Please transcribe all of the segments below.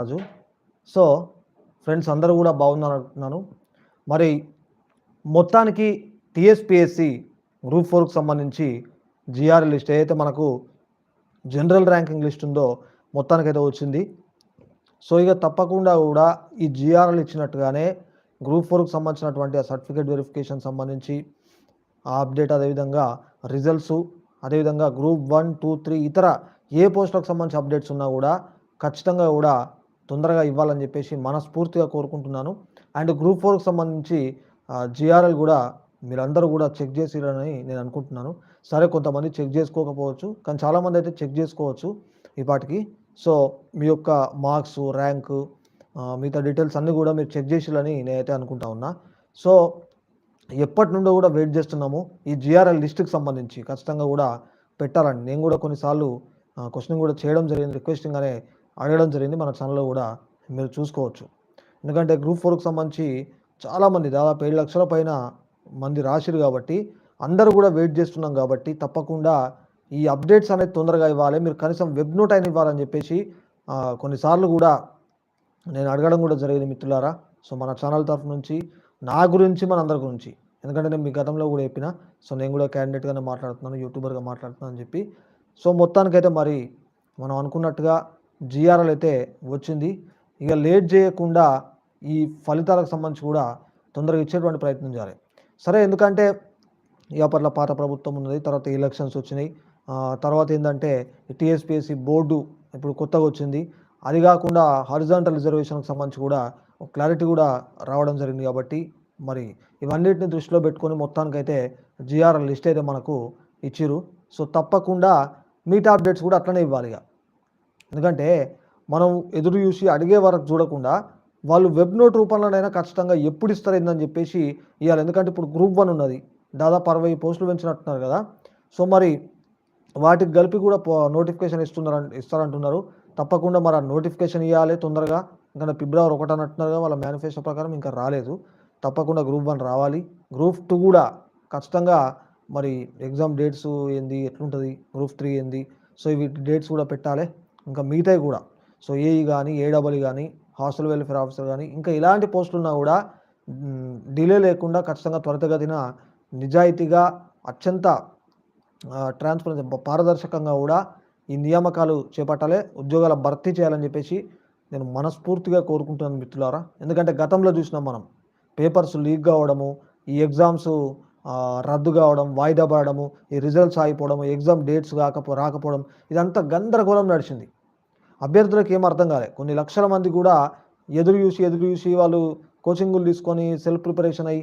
రాజు. So friends అందరూ కూడా బాగున్నారు అనుకుంటున్నాను మరి మొత్తానికి టిఎస్పిఎస్సి గ్రూప్ ఫోర్కి సంబంధించి జిఆర్ లిస్ట్ ఏదైతే మనకు జనరల్ ర్యాంకింగ్ లిస్ట్ ఉందో మొత్తానికైతే వచ్చింది. సో ఇక తప్పకుండా కూడా ఈ జిఆర్ఎల్ ఇచ్చినట్టుగానే గ్రూప్ ఫోర్కి సంబంధించినటువంటి ఆ సర్టిఫికేట్ వెరిఫికేషన్ సంబంధించి ఆ అప్డేట్ అదేవిధంగా రిజల్ట్స్ అదేవిధంగా గ్రూప్ వన్ టూ త్రీ ఇతర ఏ పోస్టులకు సంబంధించి అప్డేట్స్ ఉన్నా కూడా ఖచ్చితంగా కూడా తొందరగా ఇవ్వాలని చెప్పేసి మనస్ఫూర్తిగా కోరుకుంటున్నాను. అండ్ గ్రూప్ ఫోర్కి సంబంధించి జిఆర్ఎల్ కూడా మీరందరూ కూడా చెక్ చేసిరని నేను అనుకుంటున్నాను. సరే కొంతమంది చెక్ చేసుకోకపోవచ్చు కానీ చాలామంది అయితే చెక్ చేసుకోవచ్చు ఇప్పటికి సో మీ యొక్క మార్క్స్ ర్యాంకు మిగతా డీటెయిల్స్ అన్నీ కూడా మీరు చెక్ చేసిరని నేనైతే అనుకుంటా ఉన్నా. సో ఎప్పటి నుండో కూడా వెయిట్ చేస్తున్నాము. ఈ జిఆర్ఎల్ లిస్ట్కి సంబంధించి ఖచ్చితంగా కూడా పెట్టాలని. నేను కూడా కొన్నిసార్లు క్వశ్చన్ కూడా చేయడం జరిగింది. రిక్వెస్టింగ్గానే అడగడం జరిగింది. మన ఛానల్లో కూడా మీరు చూసుకోవచ్చు. ఎందుకంటే గ్రూప్ ఫోర్కి సంబంధించి చాలామంది దాదాపు ఏడు లక్షల పైన మంది రాసిరు కాబట్టి అందరూ కూడా వెయిట్ చేస్తున్నాం కాబట్టి తప్పకుండా ఈ అప్డేట్స్ అనేది తొందరగా ఇవ్వాలి. మీరు కనీసం వెబ్ నోట్ అయిన ఇవ్వాలని చెప్పేసి కొన్నిసార్లు కూడా నేను అడగడం కూడా జరిగింది మిత్రులారా. సో మన ఛానల్ తరఫు నుంచి నా గురించి మన అందరి గురించి. ఎందుకంటే నేను మీ గతంలో కూడా చెప్పిన సో నేను కూడా క్యాండిడేట్గానే మాట్లాడుతున్నాను యూట్యూబర్గా మాట్లాడుతున్నాను అని చెప్పి. సో మొత్తానికైతే మరి మనం అనుకున్నట్టుగా జిఆర్ఎల్ అయితే వచ్చింది. ఇక లేట్ చేయకుండా ఈ ఫలితాలకు సంబంధించి కూడా తొందరగా ఇచ్చేటువంటి ప్రయత్నం చేయాలి సరే ఎందుకంటే ఇక పట్ల పాత ప్రభుత్వం ఉన్నది తర్వాత ఎలక్షన్స్ వచ్చినాయి. తర్వాత ఏంటంటే టీఎస్పిఎస్సి బోర్డు ఇప్పుడు కొత్తగా వచ్చింది. అది కాకుండా హరిజాంటల్ రిజర్వేషన్కి సంబంధించి కూడా క్లారిటీ కూడా రావడం జరిగింది కాబట్టి మరి ఇవన్నిటిని దృష్టిలో పెట్టుకొని మొత్తానికైతే జిఆర్ఎల్ లిస్ట్ అయితే మనకు ఇచ్చిరు సో తప్పకుండా మీట్ అప్డేట్స్ కూడా అట్లనే ఇవ్వాలి ఇక. ఎందుకంటే మనం ఎదురు చూసి అడిగే వరకు చూడకుండా వాళ్ళు వెబ్ నోట్ రూపంలోనైనా ఖచ్చితంగా ఎప్పుడు ఇస్తారు చెప్పేసి ఇవ్వాలి ఎందుకంటే ఇప్పుడు గ్రూప్ వన్ ఉన్నది. దాదాపు అరవై పోస్టులు పెంచినట్టున్నారు కదా. సో మరి వాటికి కలిపి కూడా నోటిఫికేషన్ ఇస్తున్నారు ఇస్తారంటున్నారు. తప్పకుండా మరి ఆ నోటిఫికేషన్ ఇవ్వాలి తొందరగా. ఇంకా ఫిబ్రవరి ఒకటి అన్నట్టున్నారు వాళ్ళ మేనిఫెస్టో ప్రకారం ఇంకా రాలేదు. తప్పకుండా గ్రూప్ వన్ రావాలి. గ్రూప్ టూ కూడా ఖచ్చితంగా మరి ఎగ్జామ్ డేట్స్ ఏంది ఎట్లుంటుంది గ్రూప్ త్రీ ఏంది. సో ఇవి డేట్స్ కూడా పెట్టాలి. ఇంకా మిగతాయి కూడా. సో ఏఈ కానీ ఏడబ్ల్యూ కానీ హాస్టల్ వెల్ఫేర్ ఆఫీసర్ కానీ ఇంకా ఇలాంటి పోస్టులు ఉన్నా కూడా డిలే లేకుండా ఖచ్చితంగా త్వరితగతిన నిజాయితీగా అత్యంత ట్రాన్స్పరెన్సీ పారదర్శకంగా కూడా ఈ నియామకాలు చేపట్టాలి ఉద్యోగాల భర్తీ చేయాలని చెప్పేసి నేను మనస్ఫూర్తిగా కోరుకుంటున్నాను మిత్రులారా. ఎందుకంటే గతంలో చూసినాం మనం పేపర్స్ లీక్ కావడము ఈ ఎగ్జామ్స్ రద్దు కావడం వాయిదా పడడము ఈ రిజల్ట్స్ ఆగిపోవడము ఎగ్జామ్ డేట్స్ కాకపో రాకపోవడం ఇదంతా గందరగోళం నడిచింది. అభ్యర్థులకు ఏం అర్థం కాలేదు కొన్ని లక్షల మంది కూడా ఎదురు చూసి ఎదురు చూసి వాళ్ళు కోచింగులు తీసుకొని సెల్ఫ్ ప్రిపరేషన్ అయ్యి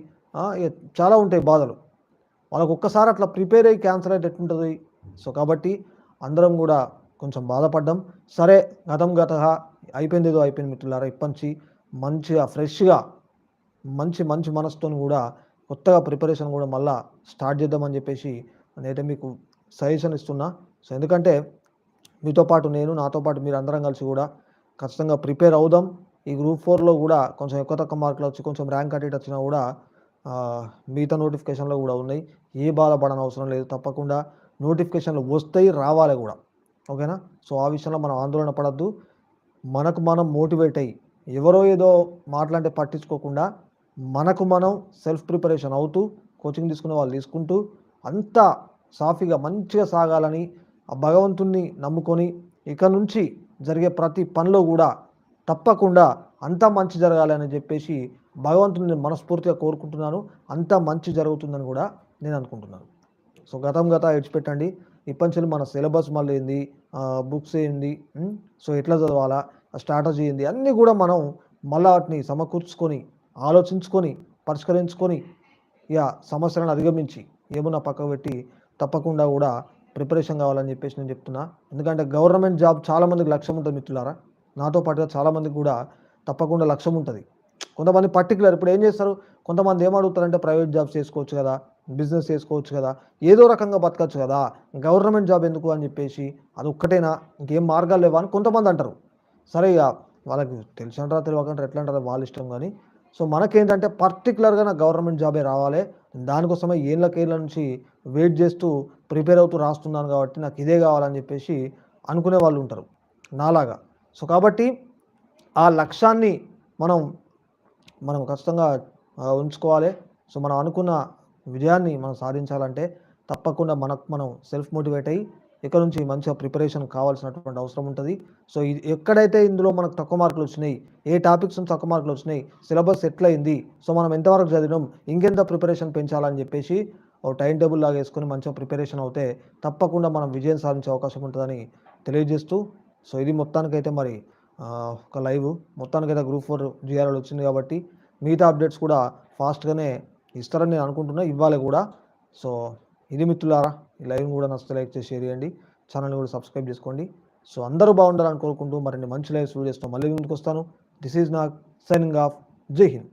చాలా ఉంటాయి బాధలు. వాళ్ళకు ఒక్కసారి అట్లా ప్రిపేర్ అయ్యి క్యాన్సర్ అయితే ఎట్టుంటుంది సో కాబట్టి అందరం కూడా కొంచెం బాధపడ్డాం. సరే గతం గత అయిపోయింది ఏదో అయిపోయింది మిత్రులారా ఇప్పటి మంచిగా ఫ్రెష్గా మంచి మంచి మనసుతో కూడా కొత్తగా ప్రిపరేషన్ కూడా మళ్ళీ స్టార్ట్ చేద్దామని చెప్పేసి నేనైతే మీకు సజెషన్ ఇస్తున్నా. సో ఎందుకంటే మీతో పాటు నేను నాతో పాటు మీరు అందరం కలిసి కూడా ఖచ్చితంగా ప్రిపేర్ అవుదాం. ఈ గ్రూప్ ఫోర్లో కూడా కొంచెం ఎక్కువ తక్కువ మార్కులు వచ్చి కొంచెం ర్యాంక్ అటేట్ వచ్చినా కూడా మిగతా నోటిఫికేషన్లో కూడా ఉన్నాయి. ఏ బాధపడని అవసరం లేదు. తప్పకుండా నోటిఫికేషన్లు వస్తాయి రావాలి కూడా. ఓకేనా? సో ఆ విషయంలో మనం ఆందోళన పడద్దు. మనకు మనం మోటివేట్ అయ్యి ఎవరో ఏదో మాట్లాడితే పట్టించుకోకుండా మనకు మనం సెల్ఫ్ ప్రిపరేషన్ అవుతూ కోచింగ్ తీసుకునే వాళ్ళు తీసుకుంటూ అంతా సాఫీగా మంచిగా సాగాలని ఆ భగవంతుణ్ణి నమ్ముకొని ఇక నుంచి జరిగే ప్రతి పనిలో కూడా తప్పకుండా అంతా మంచి జరగాలి అని చెప్పేసి భగవంతుని నేను మనస్ఫూర్తిగా కోరుకుంటున్నాను. అంతా మంచి జరుగుతుందని కూడా నేను అనుకుంటున్నాను. సో గతం గత విడిచిపెట్టండి ఇప్పటి మన సిలబస్ మళ్ళీ ఏంది? బుక్స్ ఏంది? సో ఎట్లా చదవాలా? స్ట్రాటజీ ఏంది? అన్నీ కూడా మనం మళ్ళా వాటిని సమకూర్చుకొని ఆలోచించుకొని పరిష్కరించుకొని ఇక సమస్యలను అధిగమించి ఏమున్నా పక్కకు పెట్టి తప్పకుండా కూడా ప్రిపరేషన్ కావాలని చెప్పేసి నేను చెప్తున్నా. ఎందుకంటే గవర్నమెంట్ జాబ్ చాలామందికి లక్ష్యం ఉంటుంది మిత్రులారా. నాతో పాటుగా చాలామందికి కూడా తప్పకుండా లక్ష్యం ఉంటుంది. కొంతమంది పర్టికులర్ ఇప్పుడు ఏం చేస్తారు? కొంతమంది ఏం ప్రైవేట్ జాబ్స్ చేసుకోవచ్చు కదా బిజినెస్ చేసుకోవచ్చు కదా ఏదో రకంగా బతకచ్చు కదా. గవర్నమెంట్ జాబ్ ఎందుకు అని చెప్పేసి అది ఒక్కటేనా? ఇంకేం మార్గాలు లేవా అని కొంతమంది అంటారు. సరే ఇక వాళ్ళకి తెలిసినంటారా తెలియకంటారు ఎట్లా అంటారు వాళ్ళ ఇష్టం కానీ. సో మనకేంటంటే పర్టికులర్గా నాకు గవర్నమెంట్ జాబే రావాలి. దానికోసమే ఏళ్ళకేళ్ళ నుంచి వెయిట్ చేస్తూ ప్రిపేర్ అవుతూ రాస్తున్నాను కాబట్టి నాకు ఇదే కావాలని చెప్పేసి అనుకునే వాళ్ళు ఉంటారు. నాలాగా. సో కాబట్టి ఆ లక్ష్యాన్ని మనం మనం ఖచ్చితంగా ఉంచుకోవాలి. సో మనం అనుకున్న విజయాన్ని మనం సాధించాలంటే తప్పకుండా మనకు మనం సెల్ఫ్ మోటివేట్ అయ్యి ఇక్కడ నుంచి మంచిగా ప్రిపరేషన్ కావాల్సినటువంటి అవసరం ఉంటుంది. సో ఇది ఎక్కడైతే ఇందులో మనకు తక్కువ మార్కులు వచ్చినాయి ఏ టాపిక్స్ తక్కువ మార్కులు వచ్చినాయి సిలబస్ ఎట్లయింది సో మనం ఎంతవరకు చదివినాం ఇంకెంత ప్రిపరేషన్ పెంచాలని చెప్పేసి ఓ టైం టేబుల్ లాగా వేసుకొని మంచిగా ప్రిపరేషన్ అవుతే తప్పకుండా మనం విజయం సాధించే అవకాశం ఉంటుందని తెలియజేస్తూ సో ఇది మొత్తానికైతే మరి ఒక లైవ్ మొత్తానికైతే గ్రూప్ ఫోర్ జిఆర్ఎల్ వచ్చింది కాబట్టి మిగతా అప్డేట్స్ కూడా ఫాస్ట్గానే ఇస్తారని నేను అనుకుంటున్నా. ఇవ్వాలి కూడా. సో ఇది మిత్రులారా ఈ లైవ్ కూడా నచ్చితే లైక్ చేసి షేర్ చేయండి. ఛానల్ని కూడా సబ్స్క్రైబ్ చేసుకోండి. సో అందరూ బాగుండాలని కోరుకుంటూ మరిన్ని మంచి లైవ్స్ వీడియోస్తో మళ్ళీ ముందుకు వస్తాను. This is Nag signing off జై హింద్